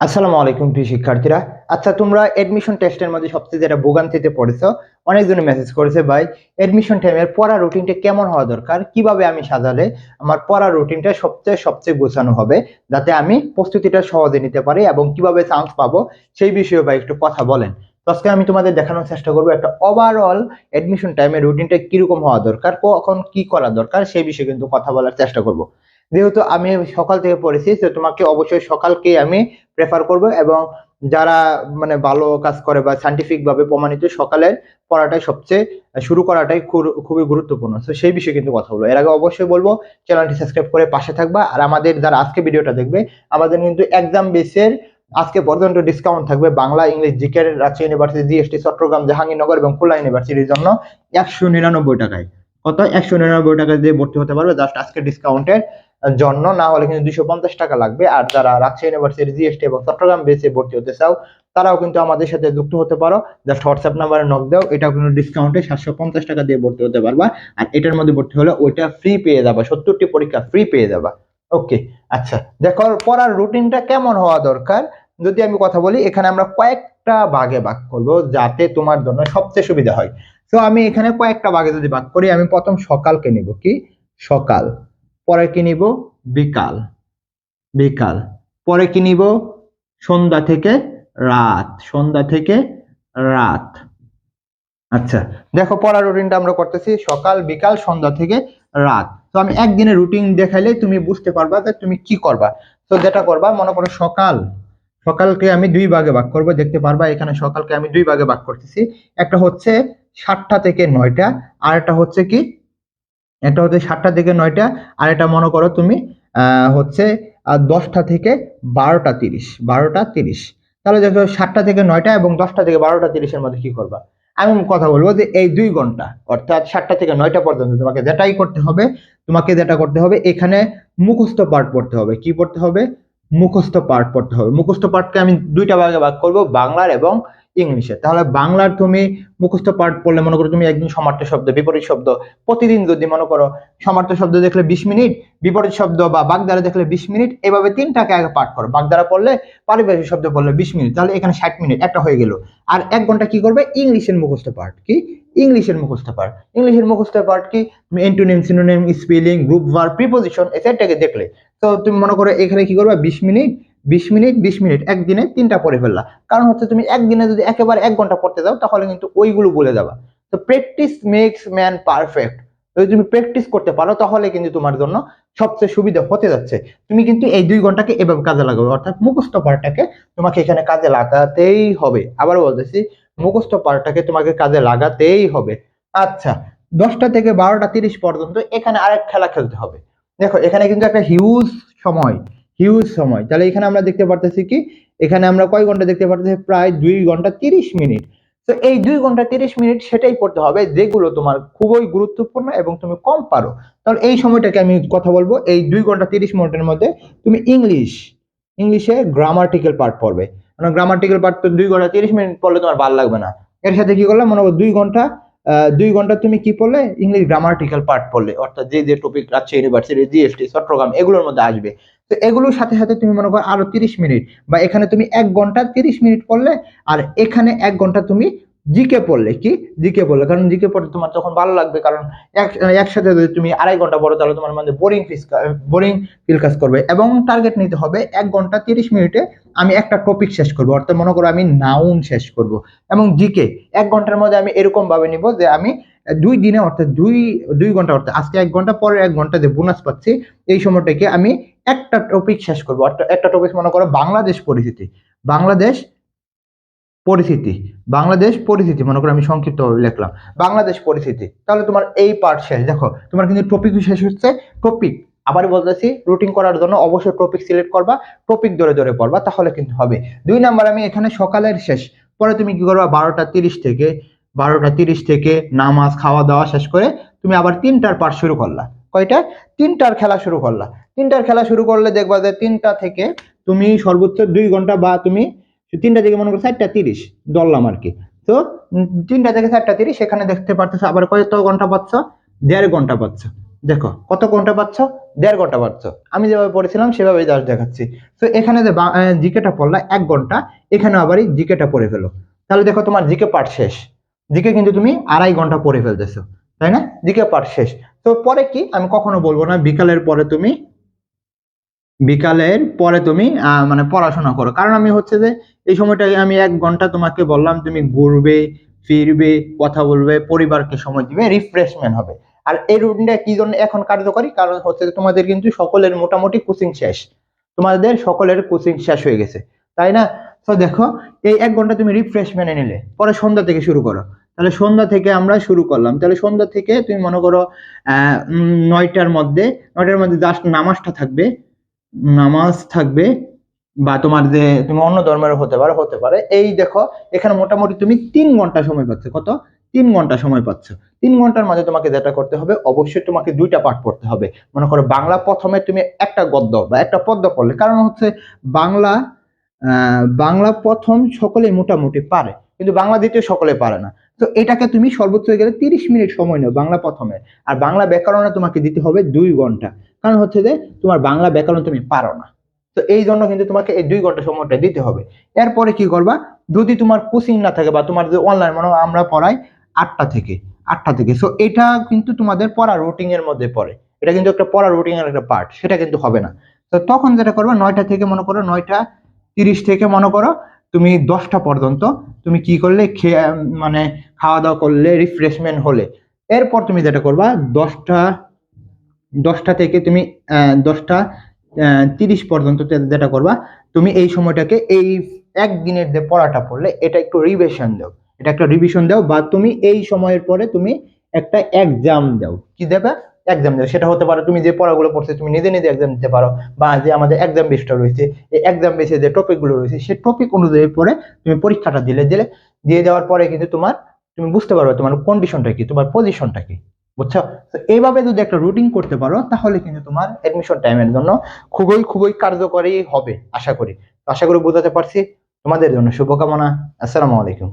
আসসালামু আলাইকুম প্রিয় শিক্ষার্থীরা। আচ্ছা তোমরা এডমিশন টেস্টের মধ্যে সবচেয়ে যেটা ভোগান্তিতে পড়েছো অনেকজনে মেসেজ করেছে, ভাই এডমিশন টাইমের পড়া রুটিনটা কেমন হওয়া দরকার? কীভাবে আমি সাজালে আমার পড়া রুটিনটা সবচেয়ে সবচেয়ে গোছানো হবে? যাতে আমি প্রস্তুতিটা সহজে নিতে পারি এবং কীভাবে চান্স পাবো? সেই বিষয়ে ভাই একটু কথা বলেন। তো আজকে আমি তোমাদের দেখানোর চেষ্টা করব একটা ওভারঅল এডমিশন টাইমের রুটিনটা কীরকম হওয়া দরকার, কখন কি করা দরকার, সেই বিষয়ে কিন্তু কথা বলার চেষ্টা করব। যেহেতু আমি সকাল থেকে পড়েছি, তো তোমাকে অবশ্যই সকালকে আমি প্রেফার করব এবং যারা মানে ভালো কাজ করে বা সাইন্টিফিক ভাবে প্রমাণিত সকালের পড়াটাই সবচেয়ে, শুরু করাটাই খুব- খুবই গুরুত্বপূর্ণ। তো সেই বিষয়ে কিন্তু কথা বলব। এর আগে অবশ্যই বলব চ্যানেলটি সাবস্ক্রাইব করে পাশে থাকবা। আর আমাদের যারা আজকে ভিডিওটা দেখবে, আমাদের কিন্তু এক্সাম বেসের আজকে পর্যন্ত ডিসকাউন্ট থাকবে বাংলা, ইংলিশ জিকের রাজশাহী ইউনিভার্সিটি জিএসটি চট্টগ্রাম, জাহাঙ্গীরনগর এবং খুলনা ইউনিভার্সিটির জন্য একশো নিরানব্বই টাকায়। কত? একশো নিরানব্বই টাকা দিয়ে ভর্তি হতে পারবে। জাস্ট আজকে ডিসকাউন্টের জন্য, না হলে কিন্তু দুশো পঞ্চাশ টাকা লাগবে। আর যারা রাজশাহী ইউনিভার্সিটি জিএসটি এবং চট্টগ্রাম বেসে ভর্তি হতে চাও, তারাও কিন্তু আমাদের সাথে যুক্ত হতে পারো। জাস্ট হোয়াটসঅ্যাপ নাম্বারে নক দাও, এটাও কিন্তু ডিসকাউন্টে সাতশো পঞ্চাশ টাকা দিয়ে ভর্তি হতে পারবা। আর এটার মধ্যে ভর্তি হলে ওইটা ফ্রি পেয়ে যাবা, সত্তরটি পরীক্ষা ফ্রি পেয়ে যাবা। ওকে আচ্ছা দেখো, পড়ার রুটিনটা কেমন হওয়া দরকার? যদি আমি কথা বলি, এখানে আমরা কয়েকটা ভাগে ভাগ করব, যাতে তোমার জন্য সবচেয়ে সুবিধা হয়। তো আমি এখানে কয়েকটা ভাগে যদি ভাগ করি, আমি প্রথম সকালকে নিব কি? সকাল। পরে কি নিব? বিকাল। বিকাল। পরে কি নিব? সন্ধ্যা থেকে রাত। সন্ধ্যা থেকে রাত। আচ্ছা দেখো পড়ার রুটিনটা আমরা করতেছি সকাল, বিকাল, সন্ধ্যা থেকে রাত। তো আমি একদিনের রুটিন দেখাইলে তুমি বুঝতে পারবা যে তুমি কি করবা। তো যেটা করবা, মনে করো সকাল, সকালকে আমি দুই ভাগে ভাগ করব। দেখতে পারবা এখানে সকালকে আমি দুই ভাগে ভাগ করতেছি। একটা হচ্ছে সাতটা থেকে নয়টা, আর একটা হচ্ছে কি একটা হচ্ছে সাতটা থেকে নয়টা, আর এটা মনে করো তুমি হচ্ছে দশটা থেকে বারোটা তিরিশ বারোটা তিরিশ। তাহলে দেখো সাতটা থেকে নয়টা এবং দশটা থেকে বারোটা তিরিশের মধ্যে কি করবা? আমি কথা বলব যে এই দুই ঘণ্টা, অর্থাৎ সাতটা থেকে নয়টা পর্যন্ত তোমাকে যেটাই করতে হবে, তোমাকে যেটা করতে হবে, এখানে মুখস্থ পাঠ পড়তে হবে। কি পড়তে হবে? মুখস্থ পাঠ পড়তে হবে। মুখস্থ পাঠকে আমি দুইটা ভাগে ভাগ করব, বাংলার এবং ইংলিশে। তাহলে বাংলার তুমি মুখস্থ পাঠ পড়লে মনে করো তুমি একদিন সমার্থ শব্দ, বিপরীত শব্দ, প্রতিদিন যদি মনে করো সমার্থ শব্দ দেখলে বিশ মিনিট, বিপরীত শব্দ বা বাগদারা দেখলে বিশ মিনিট, এভাবে তিনটাকে আগে পাঠ করো। বাগদারা পড়লে পারিভাষিক শব্দ পড়লে বিশ মিনিট, তাহলে এখানে ষাট মিনিট, একটা হয়ে গেল। আর এক ঘণ্টা কি করবে? ইংলিশের মুখস্থ পাঠ। কি? ইংলিশের মুখস্থ পাঠ। ইংলিশের মুখস্থ পাঠ কি? Antonym, synonym, spelling, group verb preposition এটাকে দেখলে। তো তুমি মনে করো এখানে কি করবে? বিশ মিনিট বিশ মিনিট বিশ মিনিট, একদিনে তিনটা পড়ে ফেললা। কারণ হচ্ছে তুমি একদিনে যদি একেবারে এক ঘণ্টা পড়তে যাও, তাহলে কিন্তু ওইগুলো বলে যাবা। তো প্র্যাকটিস মেক্স ম্যান পারফেক্ট যদি তুমি প্র্যাকটিস করতে পারো, তাহলে কিন্তু তোমার জন্য সবচেয়ে সুবিধা হতে যাচ্ছে। তুমি কিন্তু এই দুই ঘন্টাকে এভাবে কাজে লাগাবে। অর্থাৎ মুখস্থ পাঠটাকে তোমাকে এখানে কাজে লাগাতেই হবে। আবার বলতেছি, মুখস্থ পাঠটাকে তোমাকে কাজে লাগাতেই হবে। আচ্ছা দশটা থেকে বারোটা তিরিশ পর্যন্ত এখানে আরেক খেলা খেলতে হবে। দেখো, এখানে কিন্তু একটা হিউজ সময়। হিউজ সময়। তাহলে এখানে আমরা দেখতে পারতেছি কি, এখানে আমরা কয় ঘণ্টা দেখতে পারতেছি? প্রায় দুই ঘণ্টা তিরিশ মিনিট। তো এই দুই ঘণ্টা তিরিশ মিনিট সেটাই পড়তে হবে যেগুলো তোমার খুবই গুরুত্বপূর্ণ এবং তুমি কম পারো। তাহলে এই সময়টাকে আমি কথা বলব, এই দুই ঘণ্টা তিরিশ মিনিটের মধ্যে তুমি ইংলিশ, ইংলিশে গ্রামাটিক্যাল পার্ট পড়বে। কারণ গ্রামাটিক্যাল পার্ট তো দুই ঘণ্টা তিরিশ মিনিট পড়লে তোমার ভালো লাগবে না। এর সাথে কি করলাম? মনে করো দুই ঘণ্টা দুই ঘণ্টা তুমি কি পড়লে? ইংলিশ গ্রামাটিক্যাল পার্ট পড়লে। অর্থাৎ যে যে topic Rajshahi university GST Chattogram এগুলোর মধ্যে আসবে। তো এগুলোর সাথে সাথে তুমি মনে করো আরও তিরিশ মিনিট বা এখানে তুমি এক ঘণ্টা তিরিশ মিনিট পড়লে আর এখানে এক ঘণ্টা তুমি জিকে পড়লে কি? জিকে পড়লে, কারণ জিকে পড়লে তোমার তখন ভালো লাগবে, কারণ এক, একসাথে যদি তুমি আড়াই ঘণ্টা পড়ো, তাহলে তোমার মধ্যে বোরিং ফিস বোরিং ফিল কাজ করবে এবং টার্গেট নিতে হবে এক ঘণ্টা তিরিশ মিনিটে আমি একটা টপিক শেষ করব। অর্থাৎ মনে করো আমি নাউন শেষ করব। এবং জিকে এক ঘণ্টার মধ্যে আমি এরকম ভাবে নিব যে আমি দুই দিনে, অর্থাৎ দুই দুই ঘণ্টা, অর্থাৎ আজকে এক ঘণ্টা পরে এক ঘণ্টা যে বোনাস পাচ্ছি, এই সময়টাকে আমি একটা টপিক শেষ করব। অর্থাৎ একটা টপিক মনে করো বাংলাদেশ পরিস্থিতি বাংলাদেশ পরিস্থিতি। বাংলাদেশ পরিস্থিতি, মনে করো আমি সংক্ষিপ্ত লিখলাম। বাংলাদেশ পরিস্থিতি, তাহলে তোমার এই পার্ট শেষ। দেখো, তোমার কিন্তু টপিক শেষ হচ্ছে। টপিক আবার বলতেছি রুটিন করার জন্য অবশ্যই টপিক সিলেক্ট করবা টপিক ধরে ধরে পড়বা, তাহলে কিন্তু হবে। দুই নাম্বার আমি এখানে সকালের শেষ। পরে তুমি কি করবা? বারোটা তিরিশ থেকে, বারোটা তিরিশ থেকে নামাজ, খাওয়া দাওয়া শেষ করে তুমি আবার তিনটার পার্ট শুরু করলা। কয়টা? তিনটার খেলা শুরু করলা। তিনটার খেলা শুরু করলে দেখবা যে তিনটা থেকে তুমি সর্বোচ্চ দুই ঘণ্টা বা তুমি তিনটা থেকে মনে করো চারটা তিরিশ, ধরলাম আর কি। তো তিনটা থেকে চারটা তিরিশ, সেখানে দেখতে পারতেছো আবার কত ঘণ্টা পাচ্ছ, দেড় ঘণ্টা পাচ্ছ। দেখো, কত ঘণ্টা পাচ্ছ? দেড় ঘণ্টা পাচ্ছ। আমি যেভাবে পড়েছিলাম সেভাবে জাস্ট দেখাচ্ছি। তো এখানে যে জিকেটা পড়লা এক ঘণ্টা এখানে আবার জিকেটা পড়ে ফেলো। তাহলে দেখো তোমার জিকে পার্ট শেষ। জিকে কিন্তু তুমি আড়াই ঘণ্টা পড়ে ফেলতেছো, তাই না? জিকে পার্ট শেষ। তো পরে কি? আমি কখনো বলব না, বিকালের পরে তুমি বিকালের পরে তুমি মানে পড়াশোনা করো। কারণ আমি হচ্ছে যে, এই সময়টা আমি এক ঘণ্টা তোমাকে বললাম, তুমি ঘুরবে, ফিরবে, কথা বলবে, পরিবারকে সময় দিবে রিফ্রেশমেন্ট হবে। আর এই রুটিনটা কি জন্য এখন কার্যকরী? কারণ হচ্ছে তোমাদের কিন্তু সকলের মোটামুটি কোচিং শেষ। তোমাদের সকলের কোচিং শেষ হয়ে গেছে। তাই না? তো দেখো, এই এক ঘণ্টা তুমি রিফ্রেশমেন্টে নিলে। পরে সন্ধ্যা থেকে শুরু করো। তাহলে সন্ধ্যা থেকে আমরা শুরু করলাম। তাহলে সন্ধ্যা থেকে তুমি মনে করো আহ নয়টার মধ্যে নয়টার মধ্যে জাস্ট নামাজটা থাকবে। নামাজ থাকবে বা তোমার যে তুমি অন্য ধর্মের হতে পারো, হতে পারে। এই দেখো, এখানে মোটামুটি তুমি তিন ঘণ্টা সময় পাচ্ছ। কত? তিন ঘণ্টা সময় পাচ্ছ। তিন ঘণ্টার মাঝে তোমাকে যেটা করতে হবে, অবশ্যই তোমাকে দুইটা পাঠ পড়তে হবে। মনে করো, বাংলা প্রথমে তুমি একটা গদ্য বা একটা পদ্য পড়লে, কারণ হচ্ছে বাংলা বাংলা প্রথম সকলেই মোটামুটি পারে, কিন্তু বাংলা দ্বিতীয় সকলে পারে না। তো এটাকে তুমি সর্বোচ্চ হয়ে গেলে তিরিশ মিনিট সময় নেও বাংলা প্রথমে। আর বাংলা ব্যাকরণে তোমাকে দিতে হবে দুই ঘণ্টা। কারণ হচ্ছে যে, তোমার বাংলা ব্যাকরণ তুমি পারো না। তো এই জন্য কিন্তু তোমাকে এই দুই ঘণ্টা সময়টা দিতে হবে। এরপরে কি করবা? যদি তোমার কোচিং না থাকে বা তোমার যদি অনলাইন মানে আমরা পড়াই আটটা থেকে আটটা থেকে। সো এটা কিন্তু তোমাদের পড়া রুটিন এর মধ্যে পড়ে। এটা কিন্তু একটা পড়া রুটিন এর একটা পার্ট সেটা কিন্তু হবে না। তো তখন যেটা করবে, নয়টা থেকে মনে করো, নয়টা তিরিশ থেকে মনে করো তুমি দশটা পর্যন্ত তুমি কি করলে, খেয়ে মানে খাওয়া দাওয়া করলে রিফ্রেশমেন্ট হলে। এরপর তুমি যেটা করবা, দশটা দশটা থেকে তুমি দশটা তিরিশ পর্যন্ত যেটা করবা, তুমি এই সময়টাকে এই একদিনের যে পড়াটা পড়লে, এটা একটু রিভিশন দাও। এটা একটা রিভিশন দাও বা তুমি এই সময়ের পরে তুমি একটা এক্সাম দাও। কি দেবে? এক্সাম দাও সেটা হতে পারে তুমি যে পড়াগুলো পড়ছো, তুমি নিজে নিজে এক্সাম দিতে পারো বা যে আমাদের এক্সাম বেসটা রয়েছে, এই এক্সাম বেসে যে টপিকগুলো রয়েছে সেই টপিক অনুযায়ী পরে তুমি পরীক্ষাটা দিলে দিলে, দিয়ে দেওয়ার পরে কিন্তু তোমার, তুমি বুঝতে পারবে তোমার কন্ডিশনটা কি, তোমার পজিশনটা কি, বুঝছ? তো এইভাবে যদি একটা রুটিন করতে পারো, তাহলে কিন্তু তোমার এডমিশন টাইমের জন্য খুবই খুবই কার্যকরী হবে, আশা করি। আশা করি বোঝাতে পারছি। তোমাদের জন্য শুভকামনা। আসসালামু আলাইকুম।